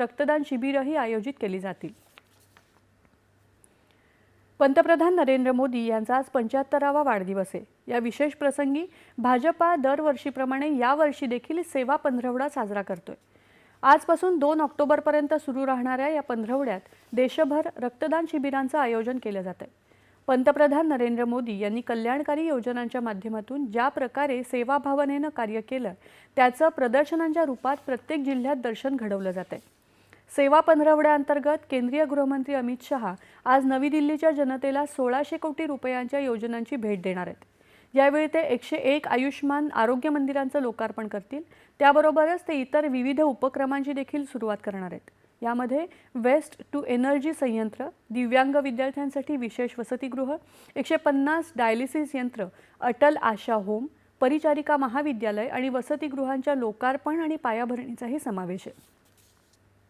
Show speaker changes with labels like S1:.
S1: रक्तदान शिबिरंही आयोजित केली जातील. पंतप्रधान नरेंद्र मोदी यांचा आज पंच्याहत्तरावा वाढदिवस आहे. या विशेष प्रसंगी भाजपा दरवर्षीप्रमाणे यावर्षी देखील सेवा पंधरवडा साजरा करतोय. आजपासून दोन ऑक्टोबरपर्यंत सुरू राहणाऱ्या या पंधरवड्यात देशभर रक्तदान शिबिरांचं आयोजन केलं जात आहे पंतप्रधान नरेंद्र मोदी यांनी कल्याणकारी योजनांच्या माध्यमातून ज्या प्रकारे सेवाभावनेनं कार्य केलं त्याचं प्रदर्शनांच्या रूपात प्रत्येक जिल्ह्यात दर्शन घडवलं जात आहे सेवा पंधरवड्याअंतर्गत केंद्रीय गृहमंत्री अमित शहा आज नवी दिल्लीच्या जनतेला सोळाशे कोटी रुपयांच्या योजनांची भेट देणार आहेत. यावेळी ते एकशे एक आयुष्मान आरोग्य मंदिरांचं लोकार्पण करतील त्याबरोबरच ते इतर विविध उपक्रमांची देखील सुरुवात करणार आहेत. यामध्ये वेस्ट टू एनर्जी संयंत्र दिव्यांग विद्यार्थ्यांसाठी विशेष वसतिगृह एकशे पन्नास डायलिसिस यंत्र अटल आशा होम परिचारिका महाविद्यालय आणि वसतिगृहांच्या लोकार्पण आणि पायाभरणीचाही समावेश आहे.